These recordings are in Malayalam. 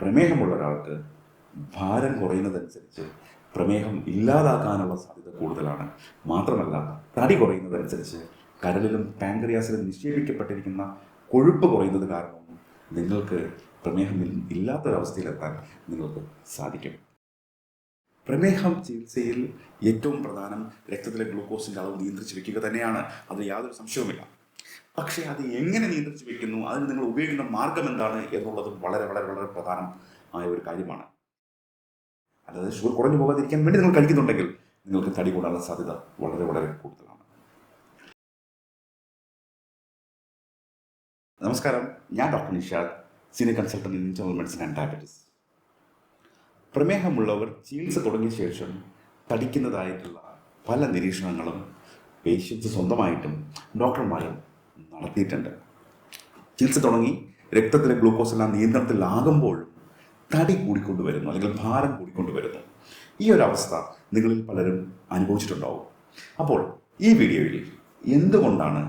പ്രമേഹമുള്ള ഒരാൾക്ക് ഭാരം കുറയുന്നതനുസരിച്ച് പ്രമേഹം ഇല്ലാതാക്കാനുള്ള സാധ്യത കൂടുതലാണ്. മാത്രമല്ല തടി കുറയുന്നതനുസരിച്ച് കരളിലും പാങ്ക്രിയാസിലും നിക്ഷേപിക്കപ്പെട്ടിരിക്കുന്ന കൊഴുപ്പ് കുറയുന്നത് കാരണം നിങ്ങൾക്ക് പ്രമേഹം ഇല്ലാത്തൊരവസ്ഥയിലെത്താൻ നിങ്ങൾക്ക് സാധിക്കും. പ്രമേഹം ചികിത്സയിൽ ഏറ്റവും പ്രധാനം രക്തത്തിലെ ഗ്ലൂക്കോസിന്റെ അളവ് നിയന്ത്രിച്ച് വെക്കുക തന്നെയാണ്. അത് യാതൊരു സംശയവുമില്ല. പക്ഷേ അത് എങ്ങനെ നിയന്ത്രിച്ച് വെക്കുന്നു അതിന് നിങ്ങൾ ഉപയോഗിക്കുന്ന മാർഗം എന്താണ് എന്നുള്ളതും വളരെ വളരെ വളരെ പ്രധാനം ആയ ഒരു കാര്യമാണ്. അതായത് ഷുഗർ കുറഞ്ഞു പോകാതിരിക്കാൻ വേണ്ടി നിങ്ങൾ കഴിക്കുന്നുണ്ടെങ്കിൽ നിങ്ങൾക്ക് തടി കൂടാനുള്ള സാധ്യത വളരെ വളരെ കൂടുതലാണ്. നമസ്കാരം. ഞാൻ doctor Nishad senior consultant in general medicine and diabetes പ്രമേഹമുള്ളവർ ചികിത്സ തുടങ്ങിയ ശേഷം തടിക്കുന്നതായിട്ടുള്ള പല നിരീക്ഷണങ്ങളും പേഷ്യൻസ് സ്വന്തമായിട്ടും ഡോക്ടർമാരും നടത്തിയിട്ടുണ്ട്. ചികിത്സ തുടങ്ങി രക്തത്തിലെ ഗ്ലൂക്കോസ് എല്ലാം നിയന്ത്രണത്തിലാകുമ്പോഴും തടി കൂടിക്കൊണ്ടുവരുന്നു അല്ലെങ്കിൽ ഭാരം കൂടിക്കൊണ്ടുവരുന്നു. ഈ ഒരു അവസ്ഥ നിങ്ങളിൽ പലരും അനുഭവിച്ചിട്ടുണ്ടാവും. അപ്പോൾ ഈ വീഡിയോയിൽ എന്തുകൊണ്ടാണ്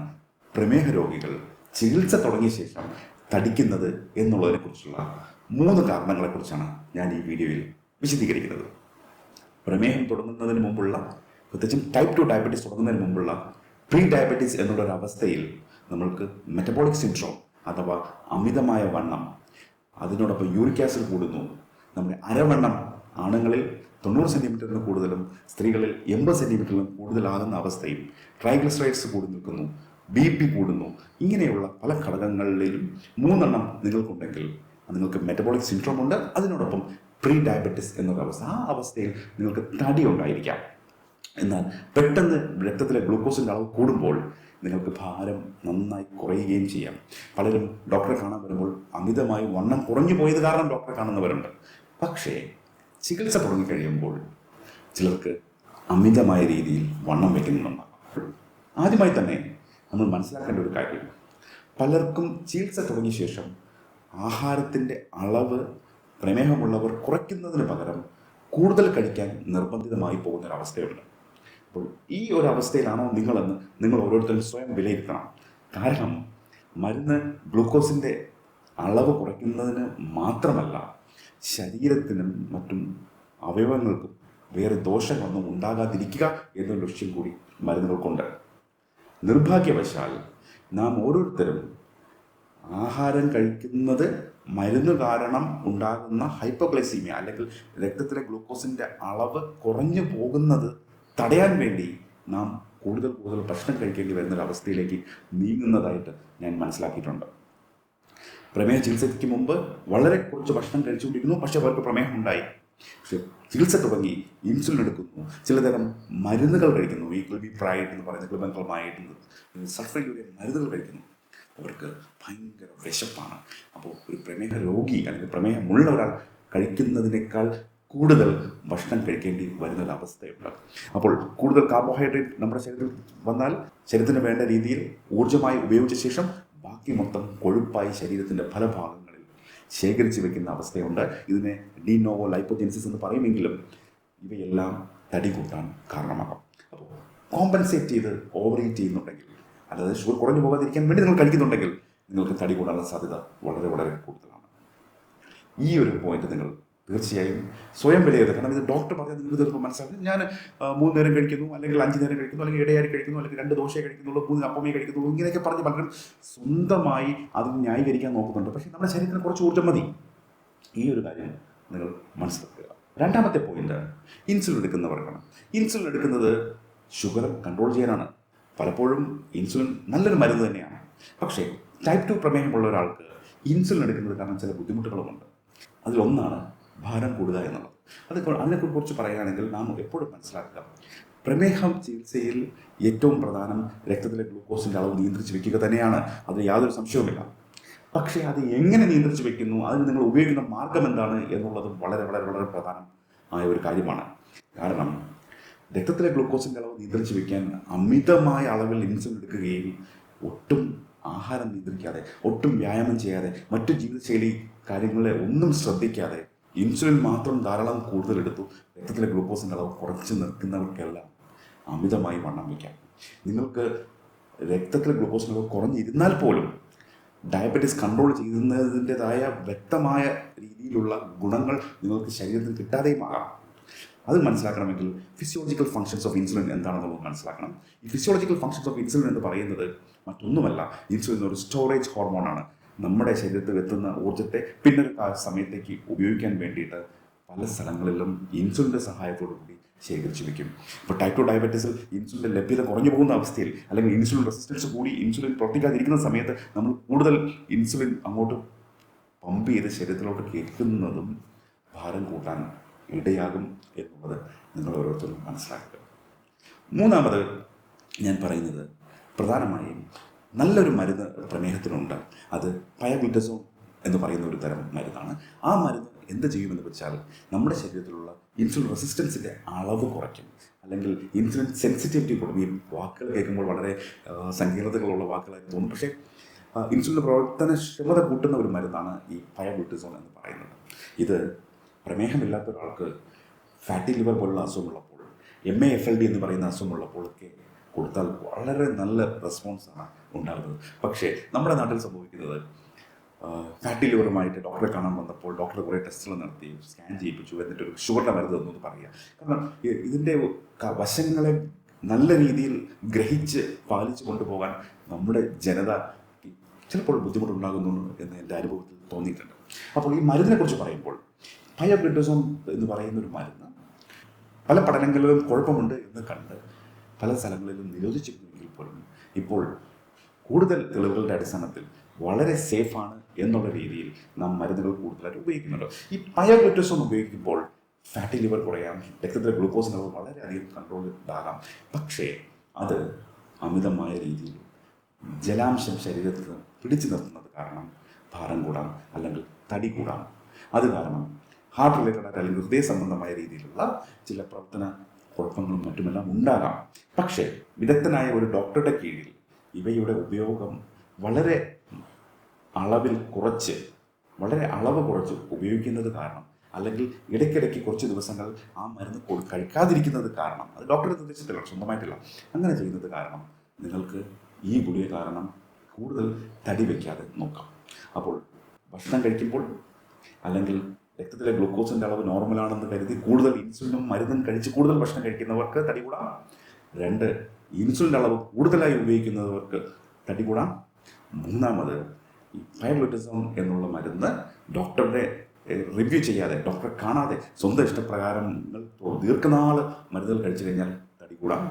പ്രമേഹ രോഗികൾ ചികിത്സ തുടങ്ങിയ ശേഷം തടിക്കുന്നത് എന്നുള്ളതിനെക്കുറിച്ചുള്ള മൂന്ന് കാരണങ്ങളെക്കുറിച്ചാണ് ഞാൻ ഈ വീഡിയോയിൽ വിശദീകരിക്കുന്നത്. പ്രമേഹം തുടങ്ങുന്നതിന് മുമ്പുള്ള പ്രത്യേകിച്ചും ടൈപ്പ് ടു ഡയബറ്റീസ് തുടങ്ങുന്നതിന് മുമ്പുള്ള പ്രീ ഡയബറ്റീസ് എന്നുള്ള ഒരു അവസ്ഥയിൽ നമ്മൾക്ക് മെറ്റബോളിക് സിൻഡ്രോം അഥവാ അമിതമായ വണ്ണം. അതിനോടൊപ്പം യൂറിക് ആസിഡ് കൂടുന്നു. നമ്മുടെ അരവണ്ണം ആണുങ്ങളിൽ തൊണ്ണൂറ് സെന്റിമീറ്ററിന് കൂടുതലും സ്ത്രീകളിൽ എൺപത് സെന്റിമീറ്ററിലും കൂടുതലാകുന്ന അവസ്ഥയും ട്രൈഗ്ലിസറൈഡ്സ് കൂടി നിൽക്കുന്നു ബി പി കൂടുന്നു. ഇങ്ങനെയുള്ള പല ഘടകങ്ങളിലും മൂന്നെണ്ണം നിങ്ങൾക്കുണ്ടെങ്കിൽ നിങ്ങൾക്ക് മെറ്റബോളിക് സിൻഡ്രോം ഉണ്ട്. അതിനോടൊപ്പം പ്രീ ഡയബറ്റിസ് എന്നൊരു അവസ്ഥ ആ അവസ്ഥയിൽ നിങ്ങൾക്ക് തടി ഉണ്ടായിരിക്കാം. എന്നാൽ പെട്ടെന്ന് രക്തത്തിലെ ഗ്ലൂക്കോസിന്റെ അളവ് കൂടുമ്പോൾ നിങ്ങൾക്ക് ഭാരം നന്നായി കുറയുകയും ചെയ്യാം. പലരും ഡോക്ടറെ കാണാൻ വരുമ്പോൾ അമിതമായി വണ്ണം കുറഞ്ഞു പോയത് കാരണം ഡോക്ടറെ കാണുന്നവരുണ്ട്. പക്ഷേ ചികിത്സ തുടങ്ങിക്കഴിയുമ്പോൾ ചിലർക്ക് അമിതമായ രീതിയിൽ വണ്ണം വയ്ക്കുന്നുണ്ടാകും ആദ്യമായി തന്നെ നമ്മൾ മനസ്സിലാക്കേണ്ട ഒരു കാര്യം. പലർക്കും ചികിത്സ തുടങ്ങിയ ശേഷം ആഹാരത്തിന്റെ അളവ് പ്രമേഹമുള്ളവർ കുറയ്ക്കുന്നതിന് പകരം കൂടുതൽ കഴിക്കാൻ നിർബന്ധിതമായി പോകുന്ന ഒരു അവസ്ഥയുണ്ട്. അപ്പോൾ ഈ ഒരു അവസ്ഥയിലാണോ നിങ്ങളെന്ന് നിങ്ങൾ ഓരോരുത്തരും സ്വയം വിലയിരുത്തണം. കാരണം മരുന്ന് ഗ്ലൂക്കോസിന്റെ അളവ് കുറയ്ക്കുന്നതിന് മാത്രമല്ല ശരീരത്തിനും മറ്റും അവയവങ്ങൾക്കും വേറെ ദോഷങ്ങളൊന്നും ഉണ്ടാകാതിരിക്കുക എന്ന ലക്ഷ്യം കൂടി മരുന്നുകൾക്കുണ്ട്. നിർഭാഗ്യവശാൽ നാം ഓരോരുത്തരും ആഹാരം കഴിക്കുന്നത് മരുന്ന് കാരണം ഉണ്ടാകുന്ന ഹൈപ്പോഗ്ലൈസീമിയ അല്ലെങ്കിൽ രക്തത്തിലെ ഗ്ലൂക്കോസിന്റെ അളവ് കുറഞ്ഞു പോകുന്നത് തടയാൻ വേണ്ടി നാം കൂടുതൽ കൂടുതൽ ഭക്ഷണം കഴിക്കേണ്ടി വരുന്ന ഒരു അവസ്ഥയിലേക്ക് നീങ്ങുന്നതായിട്ട് ഞാൻ മനസ്സിലാക്കിയിട്ടുണ്ട്. പ്രമേഹ ചികിത്സയ്ക്ക് മുമ്പ് വളരെ കുറച്ച് ഭക്ഷണം കഴിച്ചുകൊണ്ടിരുന്നു പക്ഷേ അവർക്ക് പ്രമേഹം ഉണ്ടായി പക്ഷെ ചികിത്സ തുടങ്ങി ഇൻസുലിൻ എടുക്കുന്നു ചിലതരം മരുന്നുകൾ കഴിക്കുന്നു. ഈ ഗ്ലിബി പ്രൈഡ് എന്ന് പറയുന്ന ഗ്ലിബൻകളമായിട്ട് സൾഫർ യൂരിയ മരുന്നുകൾ കഴിക്കുന്നു. അവർക്ക് ഭയങ്കര വിശപ്പാണ്. അപ്പോൾ ഒരു പ്രമേഹ രോഗി അല്ലെങ്കിൽ പ്രമേഹമുള്ള ഒരാൾ കഴിക്കുന്നതിനേക്കാൾ കൂടുതൽ ഭക്ഷണം കഴിക്കേണ്ടി വരുന്ന ഒരു അവസ്ഥയുണ്ട്. അപ്പോൾ കൂടുതൽ കാർബോഹൈഡ്രേറ്റ് നമ്മുടെ ശരീരത്തിൽ വന്നാൽ ശരീരത്തിന് വേണ്ട രീതിയിൽ ഊർജമായി ഉപയോഗിച്ച ശേഷം ബാക്കി മൊത്തം കൊഴുപ്പായി ശരീരത്തിന്റെ പല ഭാഗങ്ങളിൽ ശേഖരിച്ച് വെക്കുന്ന അവസ്ഥയുണ്ട്. ഇതിനെ ഡിനോവോ ലൈപ്പോജെൻസിസ് എന്ന് പറയുമെങ്കിലും ഇവയെല്ലാം തടി കൂട്ടാൻ കാരണമാകാം. അപ്പോൾ കോമ്പൻസേറ്റ് ചെയ്ത് ഓവർ ഈറ്റ് ചെയ്യുന്നുണ്ടെങ്കിൽ അതായത് ഷുഗർ കുറഞ്ഞു പോകാതിരിക്കാൻ വേണ്ടി നിങ്ങൾ കഴിക്കുന്നുണ്ടെങ്കിൽ നിങ്ങൾക്ക് തടി കൂടാനുള്ള സാധ്യത വളരെ വളരെ കൂടുതലാണ്. ഈ ഒരു പോയിന്റ് നിങ്ങൾ തീർച്ചയായും സ്വയം വിലയിരുത്തുക കാരണം ഇത് ഡോക്ടർ പറഞ്ഞാൽ നിങ്ങൾ ചിലപ്പോൾ മനസ്സിലാക്കും ഞാൻ മൂന്ന് നേരം കഴിക്കുന്നു അല്ലെങ്കിൽ അഞ്ച് നേരം കഴിക്കുന്നു അല്ലെങ്കിൽ ഇടയാരി കഴിക്കുന്നു അല്ലെങ്കിൽ രണ്ട് ദോശയെ കഴിക്കുന്നുള്ളൂ മൂന്ന് അപ്പമേ കഴിക്കുന്നുള്ളൂ ഇങ്ങനെയൊക്കെ പറഞ്ഞ് പലരും സ്വന്തമായി അത് ന്യായീകരിക്കാൻ നോക്കുന്നുണ്ട്. പക്ഷേ നമ്മുടെ ശരീരത്തിന് കുറച്ച് ഊർജം മതി. ഈ ഒരു കാര്യം നിങ്ങൾ മനസ്സിലാക്കുക. രണ്ടാമത്തെ പോയിന്റ് ഇൻസുലിൻ എടുക്കുന്നവർക്കാണ് ഇൻസുലിൻ എടുക്കുന്നത് ഷുഗർ കൺട്രോൾ ചെയ്യാനാണ്. പലപ്പോഴും ഇൻസുലിൻ നല്ലൊരു മരുന്ന് തന്നെയാണ്. പക്ഷേ ടൈപ്പ് ടു പ്രമേഹമുള്ള ഒരാൾക്ക് ഇൻസുലിൻ എടുക്കുന്നത് കാരണം ചില ബുദ്ധിമുട്ടുകളുമുണ്ട്. അതിലൊന്നാണ് ഭാരം കൂടുക എന്നുള്ളത് അത് അതിനെക്കുറിച്ച് പറയുകയാണെങ്കിൽ നാം എപ്പോഴും മനസ്സിലാക്കുക. പ്രമേഹം ചികിത്സയിൽ ഏറ്റവും പ്രധാനം രക്തത്തിലെ ഗ്ലൂക്കോസിന്റെ അളവ് നിയന്ത്രിച്ച് വെക്കുക തന്നെയാണ്. അതിന് യാതൊരു സംശയവുമില്ല. പക്ഷേ അത് എങ്ങനെ നിയന്ത്രിച്ച് വെക്കുന്നു? അതിന് നിങ്ങൾ ഉപയോഗിക്കുന്ന മാർഗം എന്താണ് എന്നുള്ളതും വളരെ വളരെ വളരെ പ്രധാനം ആയ ഒരു കാര്യമാണ്. കാരണം രക്തത്തിലെ ഗ്ലൂക്കോസിന്റെ അളവ് നിയന്ത്രിച്ച് വെക്കാൻ അമിതമായ അളവിൽ ഇൻസുലിൻ എടുക്കുകയും ഒട്ടും ആഹാരം നിയന്ത്രിക്കാതെ ഒട്ടും വ്യായാമം ചെയ്യാതെ മറ്റു ജീവിതശൈലി കാര്യങ്ങളെ ഒന്നും ശ്രദ്ധിക്കാതെ ഇൻസുലിൻ മാത്രം ധാരാളം കൂടുതൽ എടുത്തു രക്തത്തിലെ ഗ്ലൂക്കോസിന്റെ അളവ് കുറച്ച് നിർത്തുന്നവർക്കെല്ലാം അമിതമായി വണ്ണം വയ്ക്കാം നിങ്ങൾക്ക് രക്തത്തിലെ ഗ്ലൂക്കോസിന്റെ അളവ് കുറഞ്ഞിരുന്നാൽ പോലും ഡയബറ്റീസ് കൺട്രോൾ ചെയ്യുന്നതിന്റെതായ വ്യക്തമായ രീതിയിലുള്ള ഗുണങ്ങൾ നിങ്ങൾക്ക് ശരീരത്തിൽ കിട്ടാതെയും ആകാം. അത് മനസ്സിലാക്കണമെങ്കിൽ ഫിസിയോളജിക്കൽ ഫങ്ഷൻസ് ഓഫ് ഇൻസുലിൻ എന്താണെന്നുള്ളത് മനസ്സിലാക്കണം. ഈ ഫിസിയോളജിക്കൽ ഫങ്ഷൻസ് ഓഫ് ഇൻസുലിൻ എന്ന് പറയുന്നത് മറ്റൊന്നുമല്ല. ഇൻസുലിൻ ഒരു സ്റ്റോറേജ് ഹോർമോണാണ് നമ്മുടെ ശരീരത്തിൽ എത്തുന്ന ഊർജത്തെ പിന്നൊരു സമയത്തേക്ക് ഉപയോഗിക്കാൻ വേണ്ടിയിട്ട് പല സ്ഥലങ്ങളിലും ഇൻസുലിന്റെ സഹായത്തോടു കൂടി ശേഖരിച്ചു വെക്കും ഇപ്പോൾ ടൈപ്പ് ടു ഡയബറ്റീസിൽ ഇൻസുലിന്റെ ലഭ്യത കുറഞ്ഞു പോകുന്ന അവസ്ഥയിൽ അല്ലെങ്കിൽ ഇൻസുലിൻ റെസിസ്റ്റൻസ് കൂടി ഇൻസുലിൻ പ്രവർത്തിക്കാതിരിക്കുന്ന സമയത്ത് നമ്മൾ കൂടുതൽ ഇൻസുലിൻ അങ്ങോട്ട് പമ്പ് ചെയ്ത് ശരീരത്തിലോട്ട് കയറ്റുന്നതും ഭാരം കൂട്ടാൻ ഇടയാകും എന്നുള്ളത് നിങ്ങൾ ഓരോരുത്തരും മനസ്സിലാക്കുക. മൂന്നാമത് ഞാൻ പറയുന്നത് പ്രധാനമായും നല്ലൊരു മരുന്ന് പ്രമേഹത്തിനുണ്ട്. അത് പയഗ്ലുറ്റസോൺ എന്ന് പറയുന്ന ഒരു തരം മരുന്നാണ്. ആ മരുന്ന് എന്ത് ചെയ്യുമെന്ന് വെച്ചാൽ നമ്മുടെ ശരീരത്തിലുള്ള ഇൻസുലിൻ റെസിസ്റ്റൻസിന്റെ അളവ് കുറയ്ക്കും. അല്ലെങ്കിൽ ഇൻസുലിൻ സെൻസിറ്റിവിറ്റി കൂടും. ഈ വാക്കുകൾ കേൾക്കുമ്പോൾ വളരെ സങ്കീർണതകളുള്ള വാക്കുകളായി തോന്നും. പക്ഷേ ഇൻസുലിന്റെ പ്രവർത്തനക്ഷമത കൂട്ടുന്ന ഒരു മരുന്നാണ് ഈ പയഗ്ലുറ്റസോൺ എന്ന് പറയുന്നത്. ഇത് പ്രമേഹമില്ലാത്ത ഒരാൾക്ക് ഫാറ്റി ലിവർ പോലുള്ള അസുഖമുള്ളപ്പോൾ M A F L D എന്ന് പറയുന്ന അസുഖമുള്ളപ്പോഴൊക്കെ കൊടുത്താൽ വളരെ നല്ല റെസ്പോൺസാണ്. ഉണ്ടാകുന്നത്. പക്ഷേ നമ്മുടെ നാട്ടിൽ സംഭവിക്കുന്നത് ഫാറ്റി ലിവറുമായിട്ട് ഡോക്ടറെ കാണാൻ വന്നപ്പോൾ ഡോക്ടർ കുറേ ടെസ്റ്റുകൾ നടത്തി സ്കാൻ ചെയ്യിപ്പിച്ചു എന്നിട്ട് ഒരു ഷുഗറിന്റെ മരുന്ന് തന്നു എന്ന് പറയുക കാരണം ഇതിന്റെ വശങ്ങളെ നല്ല രീതിയിൽ ഗ്രഹിച്ച് പാലിച്ചു കൊണ്ടുപോകാൻ നമ്മുടെ ജനത ചിലപ്പോൾ ബുദ്ധിമുട്ടുണ്ടാകുന്നു എന്ന് എന്റെ അനുഭവത്തിൽ തോന്നിയിട്ടുണ്ട്. അപ്പോൾ ഈ മരുന്നിനെ കുറിച്ച് പറയുമ്പോൾ പയോഗ്ലിഡോസോൺ എന്ന് പറയുന്ന ഒരു മരുന്ന് പല പഠനങ്ങളിലും കുഴപ്പമുണ്ട് എന്ന് കണ്ട് പല സ്ഥലങ്ങളിലും നിരോധിച്ചിരുന്നെങ്കിൽ പോലും ഇപ്പോൾ കൂടുതൽ തെളിവുകളുടെ അടിസ്ഥാനത്തിൽ വളരെ സേഫാണ് എന്നുള്ള രീതിയിൽ നാം മരുന്നുകൾ കൂടുതലായിട്ട് ഉപയോഗിക്കുന്നുണ്ട്. ഈ പയോഗ്ലിറ്റോസോൺ ഉപയോഗിക്കുമ്പോൾ ഫാറ്റി ലിവർ കുറയാം രക്തത്തിലെ ഗ്ലൂക്കോസ് ലെവൽ വളരെയധികം കൺട്രോളിലാകാം പക്ഷേ അത് അമിതമായ രീതിയിൽ ജലാംശം ശരീരത്തിൽ പിടിച്ചു നിർത്തുന്നത് കാരണം ഭാരം കൂടാം അല്ലെങ്കിൽ തടി കൂടാം. അത് കാരണം ഹാർട്ട് റിലേറ്റഡ് ആയിട്ട് അല്ലെങ്കിൽ ഹൃദയ സംബന്ധമായ രീതിയിലുള്ള ചില പ്രവർത്തന കുഴപ്പങ്ങളും മറ്റുമെല്ലാം ഉണ്ടാകാം. പക്ഷേ വിദഗ്ധനായ ഒരു ഡോക്ടറുടെ കീഴിൽ ഇവയുടെ ഉപയോഗം വളരെ അളവിൽ കുറച്ച് വളരെ അളവ് കുറച്ച് ഉപയോഗിക്കുന്നത് കാരണം അല്ലെങ്കിൽ ഇടയ്ക്കിടയ്ക്ക് കുറച്ച് ദിവസങ്ങൾ ആ മരുന്ന് കഴിക്കാതിരിക്കുന്നത് കാരണം അത് ഡോക്ടറുടെ നിർദ്ദേശത്തില്ല സ്വന്തമായിട്ടില്ല അങ്ങനെ ചെയ്യുന്നത് കാരണം നിങ്ങൾക്ക് ഈ ഗുളിക കാരണം കൂടുതൽ തടി വയ്ക്കാതെ നോക്കാം. അപ്പോൾ ഭക്ഷണം കഴിക്കുമ്പോൾ അല്ലെങ്കിൽ രക്തത്തിലെ ഗ്ലൂക്കോസിന്റെ അളവ് നോർമലാണെന്ന് കരുതി കൂടുതൽ ഇൻസുലിനും മരുന്നും കഴിച്ച് കൂടുതൽ ഭക്ഷണം കഴിക്കുന്നവർക്ക് തടി കൂടാം. രണ്ട് ഇൻസുലിന്റെ അളവ് കൂടുതലായി ഉപയോഗിക്കുന്നവർക്ക് തടി കൂടാം മൂന്നാമത് ഈ എന്നുള്ള മരുന്ന് ഡോക്ടറുടെ റിവ്യൂ ചെയ്യാതെ ഡോക്ടറെ കാണാതെ സ്വന്തം ഇഷ്ടപ്രകാരം നിങ്ങൾ ദീർഘനാൾ മരുന്നുകൾ കഴിച്ചു കഴിഞ്ഞാൽ തടി കൂടാം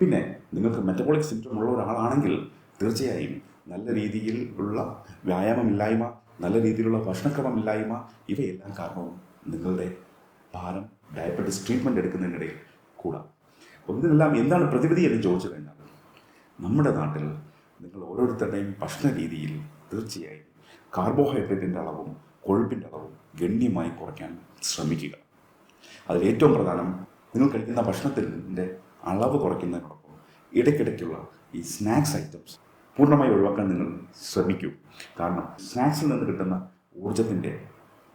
പിന്നെ നിങ്ങൾക്ക് മെറ്റബോളിക് സിംറ്റം ഉള്ള ഒരാളാണെങ്കിൽ തീർച്ചയായും നല്ല രീതിയിൽ ഉള്ള വ്യായാമമില്ലായ്മ നല്ല രീതിയിലുള്ള ഭക്ഷണക്രമമില്ലായ്മ ഇവയെല്ലാം കാരണവും നിങ്ങളുടെ ഭാരം ഡയബറ്റിസ് ട്രീറ്റ്മെന്റ് എടുക്കുന്നതിനിടയിൽ കൂടാം. അപ്പോൾ ഇതിനെല്ലാം എന്താണ് പ്രതിവിധി എന്ന് ചോദിച്ചു കഴിഞ്ഞാൽ നമ്മുടെ നാട്ടിൽ നിങ്ങൾ ഓരോരുത്തരുടെയും ഭക്ഷണ രീതിയിൽ തീർച്ചയായും കാർബോഹൈഡ്രേറ്റിന്റെ അളവും കൊഴുപ്പിന്റെ അളവും ഗണ്യമായി കുറയ്ക്കാൻ ശ്രമിക്കുക. അതിൽ ഏറ്റവും പ്രധാനം നിങ്ങൾ കഴിക്കുന്ന ഭക്ഷണത്തിന്റെ അളവ് കുറയ്ക്കുന്നതിനോടൊപ്പം ഇടയ്ക്കിടയ്ക്കുള്ള ഈ സ്നാക്സ് ഐറ്റംസ് പൂർണമായി ഒഴിവാക്കാൻ നിങ്ങൾ ശ്രമിക്കൂ. കാരണം സ്നാക്സിൽ നിന്ന് കിട്ടുന്ന ഊർജത്തിന്റെ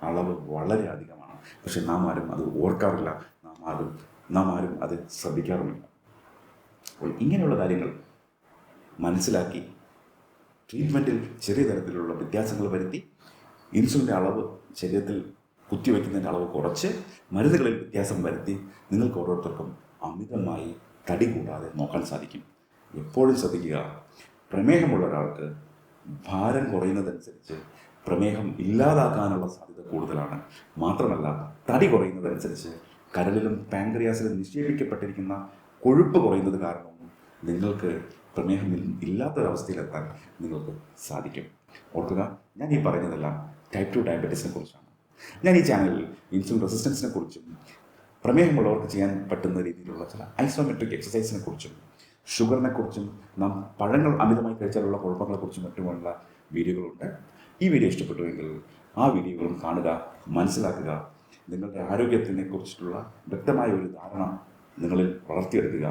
അളവ് വളരെ അധികമാണ്. പക്ഷെ നാം ആരും അത് ഓർക്കാറില്ല. നാം ആരും നാം ആരും അത് ശ്രദ്ധിക്കാറുമില്ല അപ്പോൾ ഇങ്ങനെയുള്ള കാര്യങ്ങൾ മനസ്സിലാക്കി ട്രീറ്റ്മെന്റിൽ ചെറിയ തരത്തിലുള്ള വ്യത്യാസങ്ങൾ വരുത്തി ഇൻസുലിന്റെ അളവ് ശരീരത്തിൽ കുത്തിവെക്കുന്നതിന്റെ അളവ് കുറച്ച് മരുന്നുകളിൽ വ്യത്യാസം വരുത്തി നിങ്ങൾക്ക് ഓരോരുത്തർക്കും അമിതമായി തടി കൂടാതെ നോക്കാൻ സാധിക്കും. എപ്പോഴും ശ്രദ്ധിക്കുക പ്രമേഹമുള്ള ഒരാൾക്ക് ഭാരം കുറയുന്നതനുസരിച്ച് പ്രമേഹം ഇല്ലാതാക്കാനുള്ള സാധ്യത കൂടുതലാണ്. മാത്രമല്ല തടി കുറയുന്നതനുസരിച്ച് കരളിലും പാങ്ക്രിയാസിലും നിക്ഷേപിക്കപ്പെട്ടിരിക്കുന്ന കൊഴുപ്പ് കുറയുന്നത് കാരണം നിങ്ങൾക്ക് പ്രമേഹം ഇല്ലാത്തൊരവസ്ഥയിലെത്താൻ നിങ്ങൾക്ക് സാധിക്കും. ഓർക്കുക ഞാൻ ഈ പറഞ്ഞതെല്ലാം ടൈപ്പ് ടു ഡയബറ്റീസിനെ കുറിച്ചാണ്. ഞാൻ ഈ ചാനലിൽ ഇൻസുലിൻ റെസിസ്റ്റൻസിനെ കുറിച്ചും പ്രമേഹമുള്ളവർക്ക് ചെയ്യാൻ പറ്റുന്ന രീതിയിലുള്ള ചില ഐസോമെട്രിക് എക്സസൈസിനെ കുറിച്ചും ഷുഗറിനെ കുറിച്ചും നാം പഴങ്ങൾ അമിതമായി കഴിച്ചാലുള്ള കുഴപ്പങ്ങളെക്കുറിച്ചും മറ്റുമുള്ള വീഡിയോകളുണ്ട്. ഈ വീഡിയോ ഇഷ്ടപ്പെട്ടുവെങ്കിൽ ആ വീഡിയോകളും കാണുക മനസ്സിലാക്കുക നിങ്ങളുടെ ആരോഗ്യത്തിനെ കുറിച്ചിട്ടുള്ള വ്യക്തമായ ഒരു ധാരണ നിങ്ങളിൽ വളർത്തിയെടുക്കുക.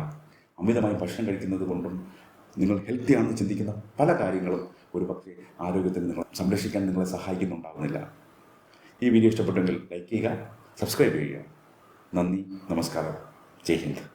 അമിതമായി ഭക്ഷണം കഴിക്കുന്നത് കൊണ്ടും നിങ്ങൾ ഹെൽത്തി ആണെന്ന് ചിന്തിക്കുന്ന പല കാര്യങ്ങളും ഒരു പക്ഷേ ആരോഗ്യത്തിന് നിങ്ങൾ സംരക്ഷിക്കാൻ നിങ്ങളെ സഹായിക്കുന്നുണ്ടാകുന്നില്ല ഈ വീഡിയോ ഇഷ്ടപ്പെട്ടെങ്കിൽ ലൈക്ക് ചെയ്യുക സബ്സ്ക്രൈബ് ചെയ്യുക. നന്ദി നമസ്കാരം. ജയ് ഹിന്ദ്.